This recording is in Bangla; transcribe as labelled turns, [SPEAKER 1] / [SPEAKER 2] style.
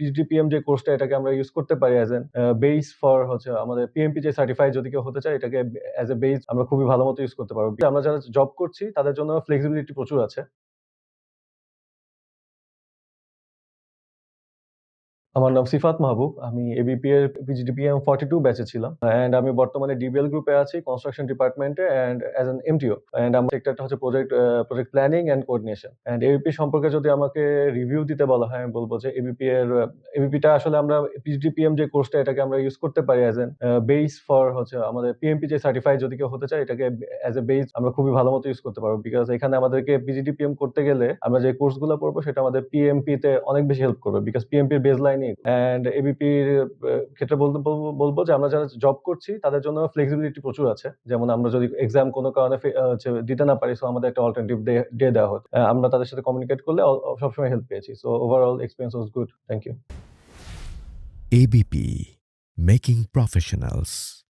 [SPEAKER 1] পিজিডিপিএম যে কোর্সটা এটাকে আমরা ইউজ করতে পারি অ্যাজ এন বেস ফর হচ্ছে আমাদের পিএমপি যে সার্টিফাই যদি কেউ হতে চায়, এটাকে অ্যাজ এ বেস আমরা খুবই ভালো মতো ইউজ করতে পারব। আমরা যারা জব করছি, তাদের জন্য ফ্লেক্সিবিলিটি প্রচুর আছে। আমার নাম সিফাত মাহবুব, আমি এবিপি এর পিজিডিপিএম ফর্টি টু ব্যাচে ছিলাম অ্যান্ড আমি বর্তমানে ডিবিএল গ্রুপে আছি কনস্ট্রাকশন ডিপার্টমেন্টে and as an MTO and আমার সেক্টরটা হচ্ছে project project planning and coordination and ABP সম্পর্কে যদি আমাকে রিভিউ দিতে বলা হয়, আমি বলব যে এবিপি এর এবিপিটা আসলে আমরা পিজিডিপিএম যে কোর্সটা এটাকে আমরা ইউজ করতে পারি অ্যাজ এন বেস ফর হচ্ছে আমাদের পিএমপি যে সার্টিফাই যদি কেউ হতে চায়, এটাকে অ্যাজ এ বেস আমরা খুবই ভালো মতো ইউজ করতে পারব বিকজ এখানে আমাদেরকে পিজিডিপিএম করতে গেলে আমরা যে কোর্সগুলো পড়ব, সেটা আমাদের পিএমপি তে অনেক বেশি হেল্প করবে বিকজ পিএমপির বেস লাইনে অ্যান্ড এবিপির ক্ষেত্রে বলতে, বলবো- যে আমরা যারা জব করছি, তাদের জন্য ফ্লেক্সিবিলিটি প্রচুর আছে। যেমন আমরা যদি এক্সাম কোনো কারণে দিতে না পারি সো আমাদের একটা অল্টারনেটিভ ডে দেওয়া হতো। আমরা তাদের সাথে কমিউনিকেট করলে সবসময় হেল্প পেয়েছি। So overall experience was good thank you
[SPEAKER 2] ABP making Professionals.